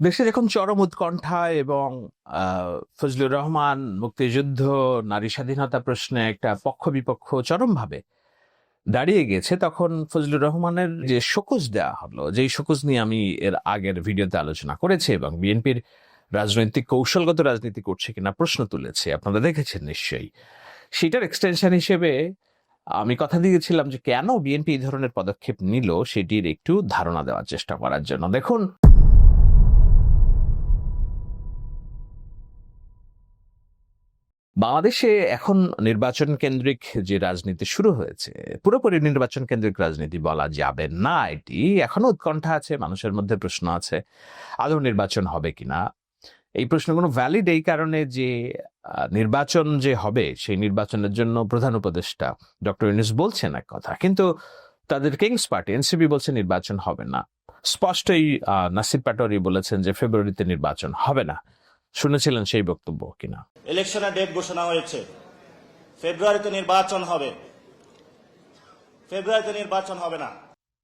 দেশে যখন চরম উৎকণ্ঠা এবং ফজলুর রহমান মুক্তিযুদ্ধ, নারী স্বাধীনতা প্রশ্নে একটা পক্ষ বিপক্ষ চরমভাবে দাঁড়িয়ে গেছে। তখন ফজলুর রহমানের যে শোকজ দেওয়া হলো, যেই শোকজ নিয়ে আমি এর আগের ভিডিওতে আলোচনা করেছি এবং বিএনপির রাজনৈতিক কৌশলগত রাজনীতি করছে কিনা প্রশ্ন তুলেছে, আপনারা দেখেছেন নিশ্চয়ই। সেটার এক্সটেনশন হিসেবে আমি কথা দিয়েছিলাম যে কেন বিএনপি এই ধরনের পদক্ষেপ নিল, সেটির একটু ধারণা দেওয়ার চেষ্টা করার জন্য। দেখুন বাংলাদেশে এখন নির্বাচন কেন্দ্রিক যে রাজনীতি শুরু হয়েছে, পুরোপুরি নির্বাচন কেন্দ্রিক রাজনীতি বলা যাবে না এটি। এখনও উৎকণ্ঠা আছে, মানুষের মধ্যে প্রশ্ন আছে, আদৌ নির্বাচন হবে কিনা এই প্রশ্নগুলো ভ্যালিড এই কারণে যে নির্বাচন যে হবে, সেই নির্বাচনের জন্য প্রধান উপদেষ্টা ডক্টর ইউনুস বলছেন এক কথা, কিন্তু তাদের কিংস পার্টি, এনসিপি বলছে নির্বাচন হবে না। স্পষ্টই নাসির পাটোয়ারি বলেছেন যে, ফেব্রুয়ারিতে নির্বাচন হবে না। শুনেছিলেন সেই বক্তব্য কিনা? ইলেকশনের ডেট ঘোষণা হয়েছে। ফেব্রুয়ারিতে নির্বাচন হবে। ফেব্রুয়ারিতে নির্বাচন হবে না।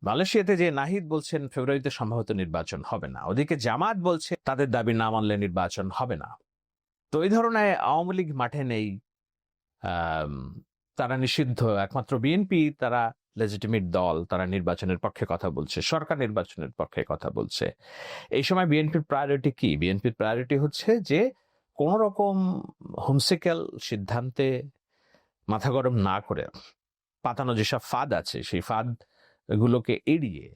মালয়েশিয়াতে যে নাহিদ বলছেন ফেব্রুয়ারিতে সম্ভবত নির্বাচন হবে না। ওদিকে জামাত বলছে তাদের দাবি না মানলে নির্বাচন হবে না। তো এই ধরনের আওয়ামী লীগ মাঠে নেই। তারা নিষিদ্ধ। একমাত্র বিএনপি তারা লেজিটিমেট দল তারা নির্বাচনের পক্ষে কথা বলছে, সরকার নির্বাচনের পক্ষে কথা বলছে। এই সময় বিএনপির প্রায়োরিটি কি? বিএনপির প্রায়োরিটি হচ্ছে যে কোন রকম হোমসিক্যাল সিদ্ধান্তে মাথা গরম না করে পাতানো যেসব ফাঁদ আছে, সেই ফাঁদ গুলোকে এড়িয়ে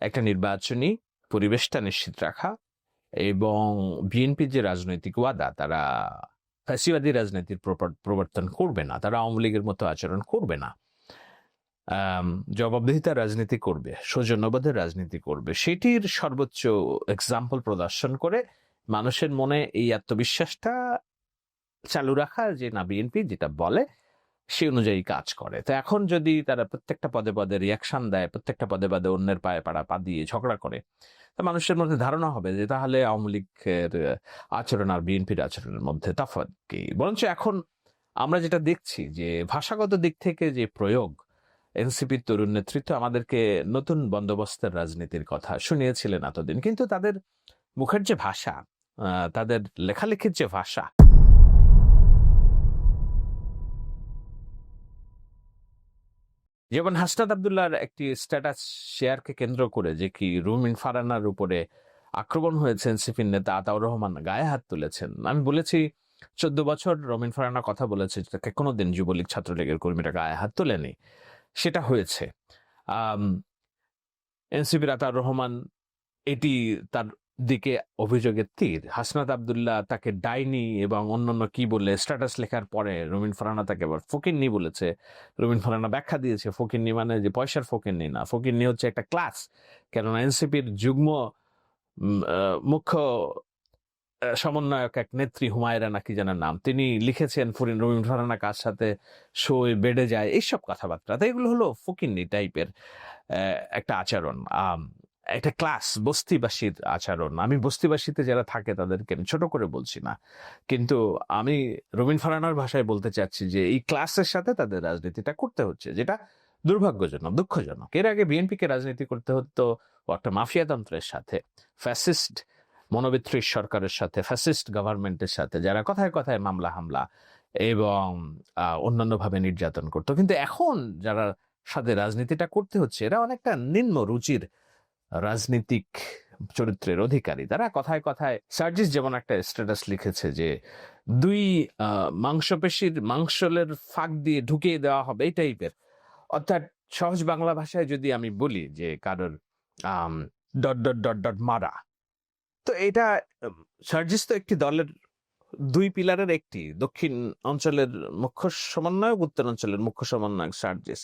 একটা নির্বাচনী পরিবেশটা নিশ্চিত রাখা এবং বিএনপির যে রাজনৈতিক ওয়াদা, তারা ফ্যাসিবাদী রাজনীতির প্রবর- প্রবর্তন করবে না, তারা আওয়ামী লীগের মতো আচরণ করবে না। আম, জবাবদিহিতার রাজনীতি করবে সৌজন্যবোধের রাজনীতি করবে। সেটির সর্বোচ্চ এক্সাম্পল প্রদর্শন করে মানুষের মনে এই আত্মবিশ্বাসটা চালু রাখা যে না বিএনপি যেটা বলে সে অনুযায়ী কাজ করে। তো এখন যদি তারা প্রত্যেকটা পদে পদে রিয়াকশন দেয় প্রত্যেকটা পদে পদে অন্যের পায়ে পাড়া পা দিয়ে ঝগড়া করে তা মানুষের মধ্যে ধারণা হবে যে তাহলে আওয়ামী লীগের আচরণ আর বিএনপির আচরণের মধ্যে তফাৎ কি? বরঞ্চ এখন আমরা যেটা দেখছি যে ভাষাগত দিক থেকে যে প্রয়োগ এনসিপির তরুণ নেতৃত্ব আমাদেরকে নতুন বন্দোবস্তের রাজনীতির কথা শুনিয়েছিলেন এতদিন। কিন্তু তাদের মুখের যে ভাষা তাদের লেখালেখির যে ভাষা, যেমন হাসনাত আবদুল্লাহর একটি স্ট্যাটাস শেয়ারকে কেন্দ্র করে যে কি রুমিন ফারানার উপরে আক্রমণ হয়েছে এনসিপির নেতা আতাউর রহমান গায়ে হাত তুলেছেন। আমি বলেছি, চোদ্দ বছর রমিন ফারানা কথা বলেছে যেটাকে কোনোদিন যুবলীগ ছাত্রলীগের কর্মীরা গায়ে হাত তোলেনি। সেটা হয়েছে। এনসিপির আতাউর রহমান এটি তার দিকে অভিযোগের তীর। হাসনাত আবদুল্লাহ তাকে ডাইনি এবং অন্যান্য কি বলে স্ট্যাটাস লেখার পরে রমিন ফারানা তাকে আবার ফকিন্নি বলেছে। রবিন ফারানা ব্যাখ্যা দিয়েছে, ফকিন্নি মানে যে পয়সার ফকিন্নি না। ফকিন্নি হচ্ছে একটা ক্লাস। কেননা এনসিপির যুগ্ম মুখ্য সমন্বয়ক এক নেত্রী হুমায়রা নাকি জানার নাম। তিনি লিখেছেন, ফরিন রবীন ফারানা কার সাথে শোয়, বেড়ে যায়? এইসব কথাবার্তা। তো এগুলো হলো ফকিন্নি টাইপের একটা আচরণ। একটা ক্লাস, বস্তিবাসীর আচরণ। আমি বস্তিবাসীতে যারা থাকে তাদেরকে আমি ছোট করে বলছি না। কিন্তু আমি রবীন ফারানার ভাষায় বলতে চাচ্ছি যে, এই ক্লাসের সাথে তাদের রাজনীতিটা করতে হচ্ছে, যেটা দুর্ভাগ্যজনক, দুঃখজনক। এর আগে বিএনপিকে রাজনীতি করতে হতো একটা মাফিয়াতন্ত্রের সাথে, ফ্যাসিস্ট মনোবিত্রিক সরকারের সাথে ফ্যাসিস্ট গভর্নমেন্টের সাথে, যারা কথায় কথায় মামলা, হামলা এবং অন্যান্যভাবে নির্যাতন করতো। কিন্তু এখন যারা সাথে রাজনীতিটা করতে হচ্ছে, এরা অনেকটা নিম্ন রুচির রাজনীতিক চরিত্রের অধিকারী। তারা কথায় কথায় সার্জিস যেমন একটা স্ট্যাটাস লিখেছে যে, দুই মাংসপেশির মাংসলের ফাঁক দিয়ে ঢুকিয়ে দেওয়া হবে এই টাইপের অর্থাৎ সহজ বাংলা ভাষায় যদি আমি বলি যে, কারোর ডট ডট ডট ডট মারা তো এটা সার্জিস তো একটি দলের দুই পিলারের একটি, দক্ষিণ অঞ্চলের মুখ্য সমন্বয়ক, উত্তর অঞ্চলের মুখ্য সমন্বয়ক সার্জিস।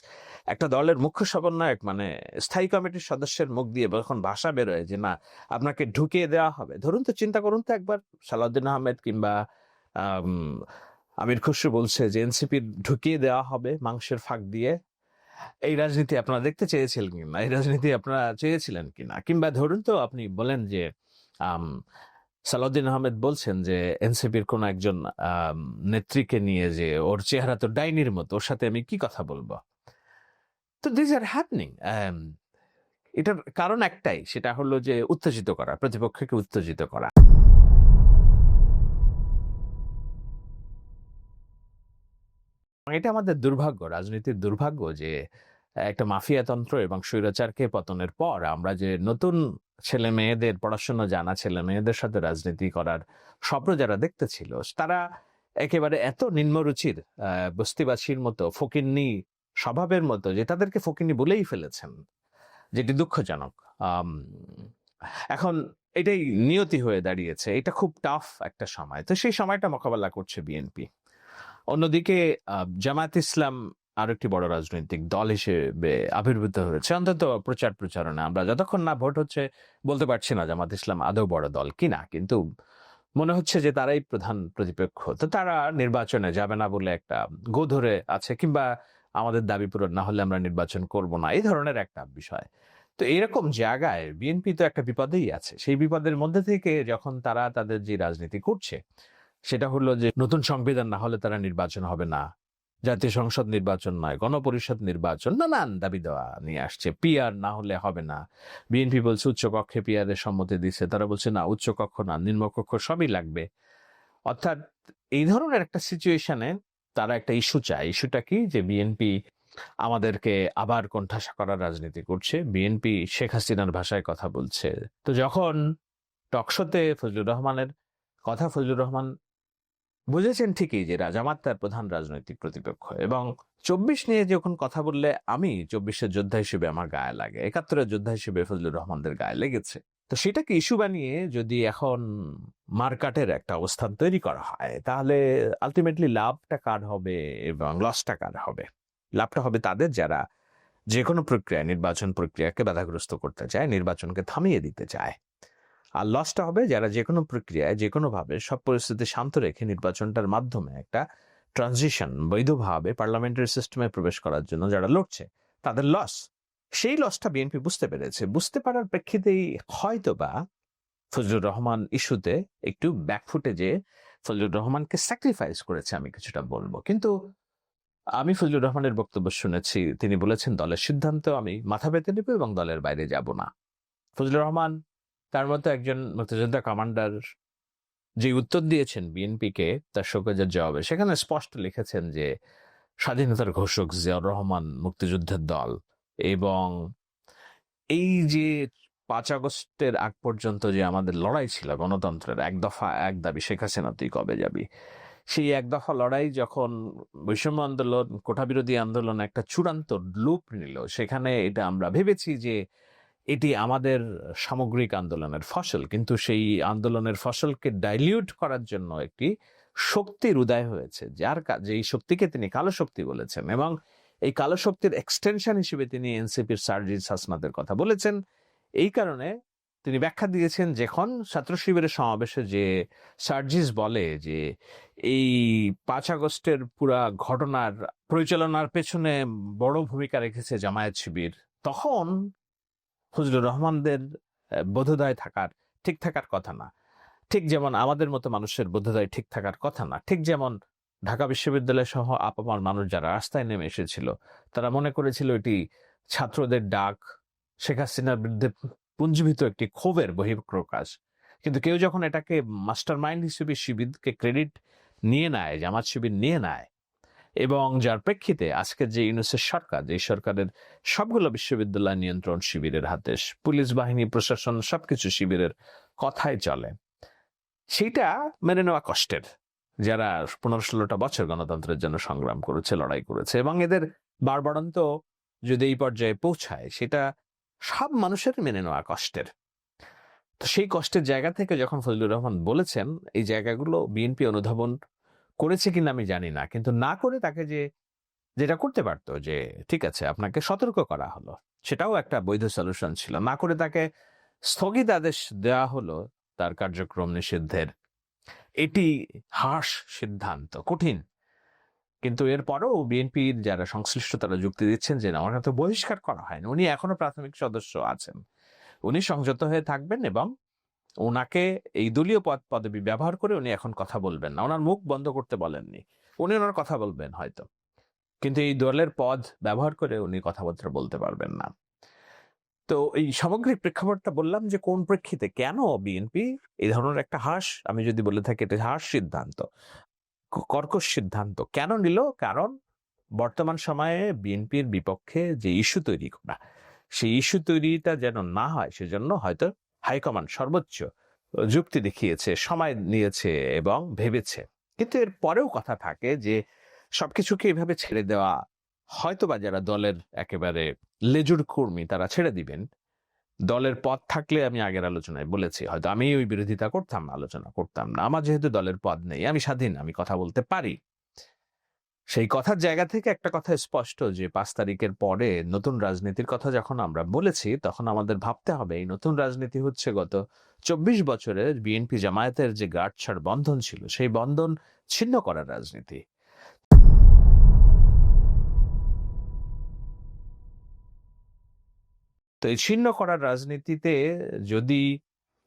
একটা দলের মুখ্য সমন্বয়ক মানে স্থায়ী কমিটির সদস্যের মুখ দিয়ে যখন ভাষা বেরোয় যে, না, আপনাকে ঢুকিয়ে দেওয়া হবে। ধরুন তো, চিন্তা করুন তো একবার, সালাউদ্দিন আহমেদ কিংবা আমির খসরু বলছে যে এনসিপির ঢুকিয়ে দেওয়া হবে মাংসের ফাঁক দিয়ে। এই রাজনীতি আপনারা দেখতে চেয়েছিলেন কিনা? এই রাজনীতি আপনারা চেয়েছিলেন কিনা? কিংবা ধরুন তো, আপনি বলেন যে সালাউদ্দিন আহমেদ বলছেন যে, এনসিপির কোন একজন নেত্রীকে নিয়ে যে, ওর চেহারা তো ডাইনির মতো, ওর সাথে আমি কি কথা বলব? তো দিস আর হ্যাপনিং এটার কারণ একটাই, সেটা হলো যে, উত্তেজিত করা, প্রতিপক্ষকে উত্তেজিত করা। এটা আমাদের দুর্ভাগ্য, রাজনীতির দুর্ভাগ্য যে, একটা মাফিয়াতন্ত্র এবং স্বৈরাচারকে পতনের পর আমরা যে, নতুন ছেলে মেয়েদের পড়াশোনা জানা, ছেলে মেয়েদের সাথে রাজনীতি করার স্বপ্ন যারা দেখতে ছিল তারা একেবারে এত নিম্নরুচির বস্তিবাসীর মতো, ফকিন্নি স্বভাবের মতো যে তাদেরকে ফকিন্নি বলেই ফেলেছেন, যেটি দুঃখজনক। এখন এটাই নিয়তি হয়ে দাঁড়িয়েছে, এটা খুব টাফ একটা সময়। তো সেই সময়টা মোকাবেলা করছে বিএনপি। অন্যদিকে জামায়াত ইসলাম আর একটি বড় রাজনৈতিক দল হিসেবে আবির্ভূত হয়েছে। অন্তত প্রচার প্রচারণা আমরা যতক্ষণ না ভোট হচ্ছে, বলতে পারছি না জামাত ইসলাম আদৌ বড় দল কিনা। কিন্তু মনে হচ্ছে যে তারাই প্রধান প্রতিপক্ষ। তো তারা নির্বাচনে যাবে না বলে একটা গো ধরে আছে, কিংবা আমাদের দাবি পূরণ না হলে আমরা নির্বাচন করব না, এই ধরনের একটা বিষয়। তো এরকম জায়গায় বিএনপি তো একটা বিপদেই আছে। সেই বিপদের মধ্যে থেকে যখন তারা তাদের যে রাজনীতি করছে, সেটা হলো যে নতুন সংবিধান না হলে তারা নির্বাচন হবে না। জাতীয় সংসদ নির্বাচন নয়, গণপরিষদ নির্বাচন। নানান দাবি দেওয়া নিয়ে আসছে। পিআর না হলে হবে না। বিএনপি বলছে উচ্চকক্ষে পিআর এর সম্মতি দিচ্ছে তারা বলছে, না উচ্চকক্ষ না নিম্নকক্ষ সবই লাগবে। অর্থাৎ এই ধরনের একটা সিচুয়েশনে তারা একটা ইস্যু চায়। ইস্যুটা কি? যে বিএনপি আমাদেরকে আবার কোণঠাসা করার রাজনীতি করছে। বিএনপি শেখ হাসিনার ভাষায় কথা বলছে। তো যখন টকশোতে ফজলুর রহমানের কথা ফজলুর রহমান বুঝেছেন ঠিকই যে রাজামাত তার প্রধান রাজনৈতিক প্রতিপক্ষ এবং চব্বিশ নিয়ে যখন কথা বললে আমি চব্বিশের যোদ্ধা হিসেবে আমার গায়ে লাগে, একাত্তরের যোদ্ধা হিসেবে ফজলুর রহমানদের গায়ে লেগেছে। তো সেটাকে ইস্যু বানিয়ে যদি এখন মার্কাটের একটা অবস্থান তৈরি করা হয়, তাহলে আলটিমেটলি লাভটা কার হবে এবং লসটা কার হবে? লাভটা হবে তাদের যারা যে কোনো প্রক্রিয়া নির্বাচন প্রক্রিয়াকে বাধাগ্রস্ত করতে চায়, নির্বাচনকে থামিয়ে দিতে চায়। আর লসটা হবে যারা যে কোনো প্রক্রিয়ায় যে কোনোভাবে সব পরিস্থিতি শান্ত রেখে নির্বাচনটার মাধ্যমে একটা ট্রানজিশন বৈধভাবে পার্লামেন্টারি সিস্টেমে প্রবেশ করার জন্য যারা লড়ছে, তাদের লস সেই লসটা বিএনপি বুঝতে পেরেছে। বুঝতে পারার প্রেক্ষিতেই হয়তোবা ফজলুর রহমান ইস্যুতে একটু ব্যাকফুটে যে ফজলুর রহমানকে স্যাক্রিফাইস করেছে আমি কিছুটা বলব। কিন্তু আমি ফজলুর রহমানের বক্তব্য শুনেছি, তিনি বলেছেন, দলের সিদ্ধান্ত আমি মাথা পেতে নেব এবং দলের বাইরে যাব না। ফজলুর রহমান তার মতো একজন মুক্তিযোদ্ধা কমান্ডার যে উত্তর দিয়েছেন বিএনপিকে তার শোকজের জবাবে, সেখানে স্পষ্ট লিখেছেন যে স্বাধীনতার ঘোষক জিয়াউর রহমান মুক্তিযুদ্ধের দল এবং এই যে পাঁচ আগস্টের আগ পর্যন্ত যে আমাদের লড়াই ছিল গণতন্ত্রের, এক দফা এক দাবি, শেখ হাসিনা, তুই কবে যাবি? সেই এক দফা লড়াই যখন বৈষম্য আন্দোলন কোটা বিরোধী আন্দোলন একটা চূড়ান্ত লুপ নিল, সেখানে এটা আমরা ভেবেছি যে এটি আমাদের সামগ্রিক আন্দোলনের ফসল, কিন্তু সেই আন্দোলনের ফসলকে ডাইলিউট করার জন্য একটি শক্তির উদয় হয়েছে, যার কাজে এই শক্তিকে তিনি কালো শক্তি বলেছেন এবং এই কালো শক্তির এক্সটেনশন হিসেবে তিনি এনসিপির সার্জিস হাসনাদের কথা বলেছেন। এই কারণে তিনি ব্যাখ্যা দিয়েছেন যখন ছাত্র শিবিরের সমাবেশে যে সার্জিস বলে যে এই পাঁচ আগস্টের পুরা ঘটনার পরিচালনার পেছনে বড় ভূমিকা রেখেছে জামায়াত শিবির, তখন ফজলুর রহমানদের বোধোদয় থাকার ঠিক থাকার কথা না। ঠিক যেমন আমাদের মতো মানুষের বোধোদয় ঠিক থাকার কথা না, ঠিক যেমন ঢাকা বিশ্ববিদ্যালয় সহ আপামার মানুষ যারা রাস্তায় নেমে এসেছিল, তারা মনে করেছিল এটি ছাত্রদের ডাক, শেখ হাসিনার বিরুদ্ধে পুঞ্জীভূত একটি ক্ষোভের বহিঃপ্রকাশ। কিন্তু কেউ যখন এটাকে মাস্টার মাইন্ড হিসেবে শিবিরকে ক্রেডিট নিয়ে নেয়, জামাত শিবির নিয়ে নেয় এবং যার প্রেক্ষিতে আজকের যে ইউনুসের সরকার, যে সরকারের সবগুলো বিশ্ববিদ্যালয় নিয়ন্ত্রণ শিবিরের হাতে, পুলিশ বাহিনী, প্রশাসন, সবকিছু শিবিরের কথাই চলে। সেইটা মেনে নেওয়া কষ্টের। যারা পনেরো ষোলোটা বছর গণতন্ত্রের জন্য সংগ্রাম করেছে, লড়াই করেছে এবং এদের বারবারন্ত যদি এই পর্যায়ে পৌঁছায়, সেটা সব মানুষের মেনে নেওয়া কষ্টের। তো সেই কষ্টের জায়গা থেকে যখন ফজলুর রহমান বলেছেন, এই জায়গাগুলো বিএনপি অনুধাবন করেছে কিনা আমি জানি না। কিন্তু না করে তাকে যে, যেটা করতে পারতো যে, ঠিক আছে, আপনাকে সতর্ক করা হলো। সেটাও একটা বৈধ সলিউশন ছিল। না করে তাকে স্থগিত আদেশ দেওয়া হলো তার কার্যক্রম নিষিদ্ধের। এটি হাস সিদ্ধান্ত, কঠিন। কিন্তু এরপরেও বিএনপির যারা সংশ্লিষ্ট তারা যুক্তি দিচ্ছেন যে, না, ওনাকে তো বহিষ্কার করা হয়নি। উনি এখনও প্রাথমিক সদস্য আছেন। উনি সংযত হয়ে থাকবেন এবং ওনাকে এই দলীয় পদ, পদবি ব্যবহার করে উনি এখন কথা বলবেন না। ওনার মুখ বন্ধ করতে বলেননি। উনি ওনার কথা বলবেন হয়তো। কিন্তু এই দলের পদ ব্যবহার করে উনি কথাবার্তা বলতে পারবেন না। তো এই সামগ্রিক প্রেক্ষাপটটা বললাম যে, কোন প্রেক্ষিতে? কেন বিএনপি এই ধরনের একটা হাস, আমি যদি বলে থাকি এটা হাস সিদ্ধান্ত। কর্কশ সিদ্ধান্ত। কেন নিল? কারণ বর্তমান সময়ে বিএনপির বিপক্ষে যে ইস্যু তৈরি করা, সেই ইস্যু তৈরিটা যেন না হয়, সেজন্য হয়তো হাইকমান্ড সর্বোচ্চ যুক্তি দেখিয়েছে, সময় নিয়েছে এবং ভেবেছে। কিন্তু এর পরেও কথা থাকে যে সবকিছুকে এভাবে ছেড়ে দেওয়া হয়তো বা যারা দলের একেবারে লেজুর কর্মী তারা ছেড়ে দিবেন। দলের পদ থাকলে আমি আগের আলোচনায় বলেছি, হয়তো আমি ওই বিরোধিতা করতাম, আলোচনা করতাম না। আমার যেহেতু দলের পদ নেই, আমি স্বাধীন, আমি কথা বলতে পারি। সেই কথার জায়গা থেকে একটা কথা স্পষ্ট যে, পাঁচ তারিখের পরে নতুন রাজনীতির কথা যখন আমরা বলেছি, তখন আমাদের ভাবতে হবে এই নতুন রাজনীতি হচ্ছে গত চব্বিশ বছরের বিএনপি জামায়াতের যে গাঁটছাড় বন্ধন ছিল, সেই বন্ধন ছিন্ন করার রাজনীতি। তো এই ছিন্ন করার রাজনীতিতে যদি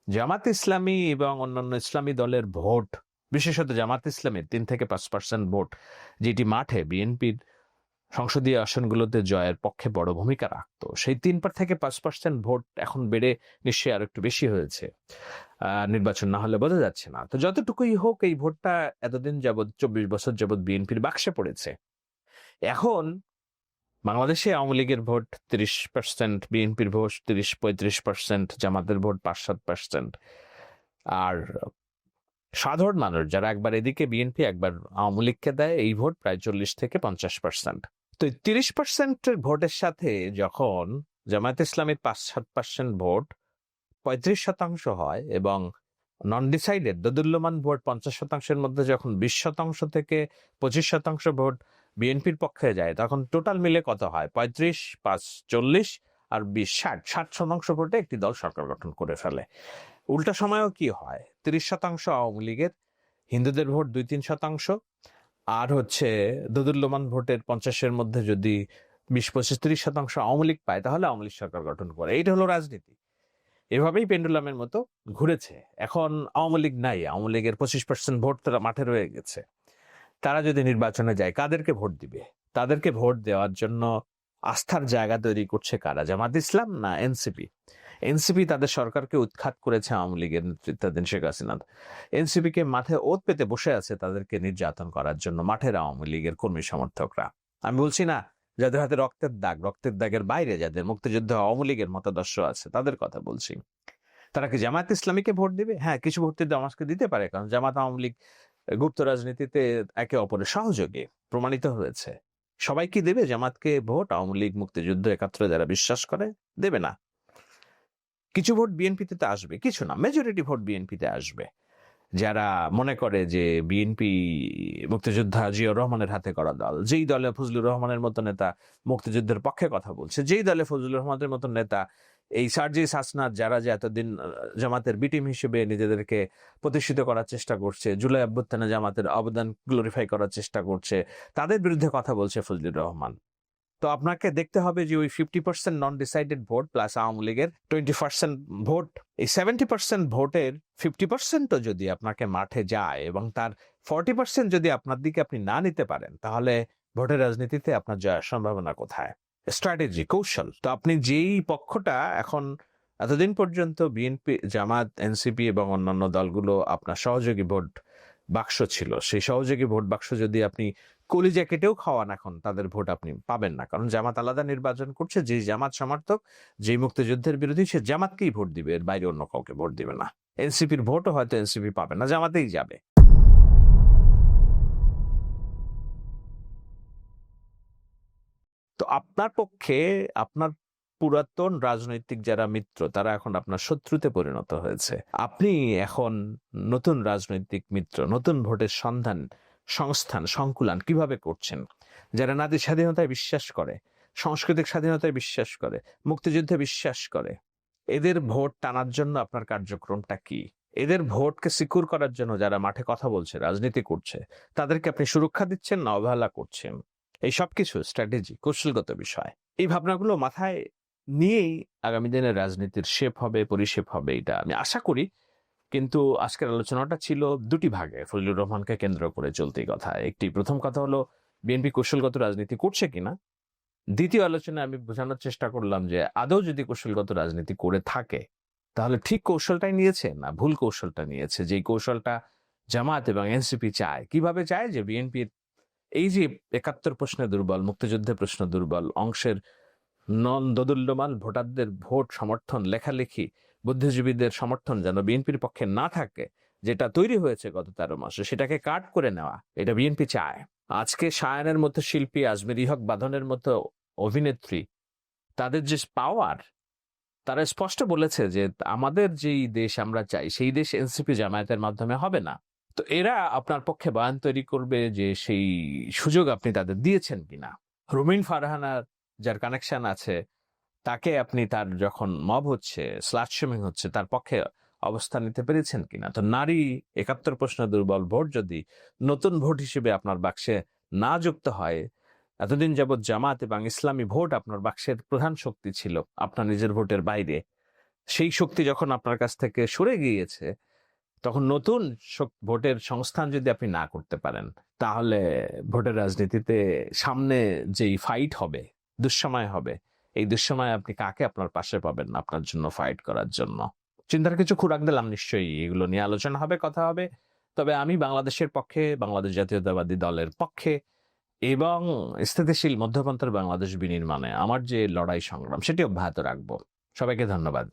জামাত ইসলামী এবং অন্যান্য ইসলামী দলের ভোট বিশেষত জামাত ইসলামের তিন থেকে পাঁচ পার্সেন্ট ভোট যেটি মাঠে বিএনপির সংসদীয় আসনগুলোতে জয়ের পক্ষে বড় ভূমিকা রাখতো। সেই তিন পার থেকে পাঁচ পার্সেন্ট ভোট এখন বেড়ে নিশ্চয়ই আরও একটু বেশি হয়েছে। নির্বাচন না হলে বোঝা যাচ্ছে না। তো যতটুকুই হোক এই ভোটটা এতদিন যাবৎ, চব্বিশ বছর যাবৎ বিএনপির বাক্সে পড়েছে। এখন বাংলাদেশে আওয়ামী লীগের ভোট তিরিশ পার্সেন্ট বিএনপির ভোট তিরিশ, পঁয়ত্রিশ পার্সেন্ট জামাতের ভোট পাঁচ সাত পার্সেন্ট আর সাধারণ মানুষ যারা একবার এদিকে বিএনপি একবার আওয়ামী লীগকে দেয়, এই ভোট প্রায় চল্লিশ থেকে পঞ্চাশ পার্সেন্ট তো তিরিশ পার্সেন্টের ভোটের সাথে যখন জামায়াত ইসলামের পাঁচ সাত পার্সেন্ট ভোট পঁয়ত্রিশ শতাংশ হয় এবং নন ডিসাইডেড দোদুল্যমান ভোট পঞ্চাশ শতাংশের মধ্যে যখন বিশ শতাংশ থেকে পঁচিশ শতাংশ ভোট বিএনপির পক্ষে যায়, তখন টোটাল মিলে কত হয়? পঁয়ত্রিশ, পাঁচ, চল্লিশ আর বিশ, ষাট। ষাট শতাংশ ভোটে একটি দল সরকার গঠন করে ফেলে। উল্টা সময়ও কি হয়? তিরিশ শতাংশ আওয়ামী লীগের, হিন্দুদের ভোট দুই তিন শতাংশ, আর হচ্ছে দোদুল্যমান ভোটের পঞ্চাশের মধ্যে যদি বিশ পঁচিশ তিরিশ শতাংশ আওয়ামী লীগ পায়, তাহলে আওয়ামী লীগ সরকার গঠন করে। এইটা হলো রাজনীতি। এভাবেই পেন্ডুলামের মতো ঘুরেছে। এখন আওয়ামী লীগ নাই, আওয়ামী লীগের পঁচিশ পার্সেন্ট ভোট তারা মাঠে রয়ে গেছে। তারা যদি নির্বাচনে যায়, কাদেরকে ভোট দিবে? তাদেরকে ভোট দেওয়ার জন্য আস্থার জায়গা তৈরি করছে কারা? জামাত ইসলাম না এনসিপি? এনসিপি তাদের সরকারকে উৎখাত করেছে আওয়ামী লীগের নেতৃত্বাধীন শেখ হাসিনা। এনসিপি কে মাঠে ওত পেতে বসে আছে তাদেরকে নির্যাতন করার জন্য মাঠের আওয়ামী লীগের কর্মী সমর্থকরা। আমি বলছি না, যাদের হাতে রক্তের দাগ, রক্তের দাগের বাইরে যাদের মুক্তিযুদ্ধ আওয়ামী লীগের মতাদর্শ আছে, তাদের কথা বলছি। তারা কি জামাত ইসলামীকে ভোট দিবে? হ্যাঁ কিছু ভোট আমাকে দিতে পারে, কারণ জামাত আওয়ামী লীগ, গুপ্ত রাজনীতিতে একে অপরের সহযোগী প্রমাণিত হয়েছে। সবাই কি দেবে জামাতকে ভোট? আওয়ামী লীগ মুক্তিযুদ্ধ একাত্তরে যারা বিশ্বাস করে, দেবে না। কিছু ভোট বিএনপিতে তো আসবে, কিছু না মেজরিটি ভোট বিএনপিতে আসবে। যারা মনে করে যে বিএনপি মুক্তিযোদ্ধা জিয়াউর রহমানের হাতে করা দল, যেই দলে ফজলুর রহমানের মতো নেতা মুক্তিযুদ্ধের পক্ষে কথা বলছে, যেই দলে ফজলুর রহমানের মতো নেতা এই সার্জিস হাসনাত যারা যে এতদিন জামাতের বিটিম হিসেবে নিজেদেরকে প্রতিষ্ঠিত করার চেষ্টা করছে, জুলাই অভ্যুত্থানে জামাতের অবদান গ্লোরিফাই করার চেষ্টা করছে, তাদের বিরুদ্ধে কথা বলছে ফজলুর রহমান। তো আপনাকে দেখতে হবে যে ওই fifty percent non decided vote plus Awami লীগের টোয়েন্টি পার্সেন্ট ভোট এই সেভেন্টি পার্সেন্ট ভোটের ফিফটি পার্সেন্টও যদি আপনাকে মাঠে যায় এবং তার ফর্টি পার্সেন্ট যদি আপনার দিকে আপনি না নিতে পারেন, তাহলে ভোটের রাজনীতিতে আপনার জয়ের সম্ভাবনা কোথায়? স্ট্র্যাটেজি কৌশল। তো আপনি যেই পক্ষটা এখন এতদিন পর্যন্ত বিএনপি জামাত এনসিপি এবং অন্যান্য দলগুলো আপনার সহযোগী ভোট বাক্স ছিল, সেই সহযোগী ভোট বাক্স যদি আপনি কলি জ্যাকেটেও খাওয়ান এখন, তাদের ভোট আপনি পাবেন না। কারণ জামাত আলাদা নির্বাচন করছে যে জামাত সমর্থক যে মুক্তিযুদ্ধের বিরোধী, সে জামাতকেই ভোট দিবে, এর বাইরে অন্য কাউকে ভোট দিবে না। এনসিপির ভোটও হয়তো এনসিপি পাবে না, জামাতেই যাবে। তো আপনার পক্ষে, আপনার পুরাতন রাজনৈতিক যারা মিত্র, তারা এখন আপনার শত্রুতে পরিণত হয়েছে। আপনি এখন নতুন রাজনৈতিক মিত্র, নতুন ভোটের সন্ধান সংস্থান, সংকুলান কীভাবে করছেন? যারা নারী স্বাধীনতায় বিশ্বাস করে, সাংস্কৃতিক স্বাধীনতায় বিশ্বাস করে, মুক্তিযুদ্ধে বিশ্বাস করে, এদের ভোট টানার জন্য আপনার কার্যক্রমটা কি? এদের ভোটকে সিকিউর করার জন্য যারা মাঠে কথা বলছে, রাজনীতি করছে, তাদেরকে আপনি সুরক্ষা দিচ্ছেন না অবহেলা করছেন? এই সব কিছু স্ট্র্যাটেজি কৌশলগত বিষয়। এই ভাবনাগুলো মাথায় নিয়েই আগামী দিনের রাজনীতির শেপ হবে, পরিশেপ হবে, এটা আমি আশা করি। কিন্তু আজকের আলোচনাটা ছিল দুটি ভাগে। ফজলুর রহমানকে কেন্দ্র করে চলতি কথা। একটি প্রথম কথা হলো, বিএনপি কৌশলগত রাজনীতি করছে কিনা? দ্বিতীয় আলোচনায় আমি বোঝানোর চেষ্টা করলাম যে, আদৌ যদি কৌশলগত রাজনীতি করে থাকে, তাহলে ঠিক কৌশলটাই নিয়েছে না ভুল কৌশলটা নিয়েছে? যেই কৌশলটা জামাত এবং এনসিপি চায়, কীভাবে চায় যে বিএনপির এই যে একাত্তর প্রশ্নে দুর্বল, মুক্তিযুদ্ধে প্রশ্ন দুর্বল, অংশের নন দোদুল্যমান ভোটারদের ভোট সমর্থন, লেখালেখি বুদ্ধিজীবীদের সমর্থন যেন বিএনপির পক্ষে না থাকে, যেটা তৈরি হয়েছে গত তেরো মাসে, সেটাকে কাট করে নেওয়া, এটা বিএনপি চায়। আজকে সায়নের মতো শিল্পী আজমের হক বাঁধনের মতো অভিনেত্রী, তাদের যে পাওয়ার তারা স্পষ্ট বলেছে যে আমাদের যেই দেশ আমরা চাই, সেই দেশ এনসিপি জামায়াতের মাধ্যমে হবে না। তো এরা আপনার পক্ষে বয়ান তৈরি করবে যে সেই সুযোগ আপনি তাদের দিয়েছেন কিনা। রুমিন ফারহানার যার কানেকশন আছে তাকে আপনি তার যখন মব হচ্ছে স্লাট হচ্ছে, তার পক্ষে অবস্থান নিতে পেরেছেন কিনা? তো নারী একাত্তর প্রশ্ন দুর্বল ভোট যদি নতুন ভোট হিসেবে আপনার বাক্সে না যুক্ত হয়, এতদিন যাবৎ জামাত এবং ইসলামী ভোট আপনার বাক্সের প্রধান শক্তি ছিল, আপনার নিজের ভোটের বাইরে, সেই শক্তি যখন আপনার কাছ থেকে সরে গিয়েছে, তখন নতুন ভোটের সংস্থান যদি আপনি না করতে পারেন, তাহলে ভোটের রাজনীতিতে সামনে যেই ফাইট হবে, দুঃসময় হবে এই দুঃসময়ে আপনি কাকে আপনার পাশে পাবেন আপনার জন্য ফাইট করার জন্য? চিন্তার কিছু খুরাক দিলাম নিশ্চয়ই, এগুলো নিয়ে আলোচনা হবে, কথা হবে। তবে আমি বাংলাদেশের পক্ষে, বাংলাদেশ জাতীয়তাবাদী দলের পক্ষে এবং স্থিতিশীল মধ্যপন্থার বাংলাদেশ বিনির্মাণে আমার যে লড়াই সংগ্রাম সেটি অব্যাহত রাখব। সবাইকে ধন্যবাদ।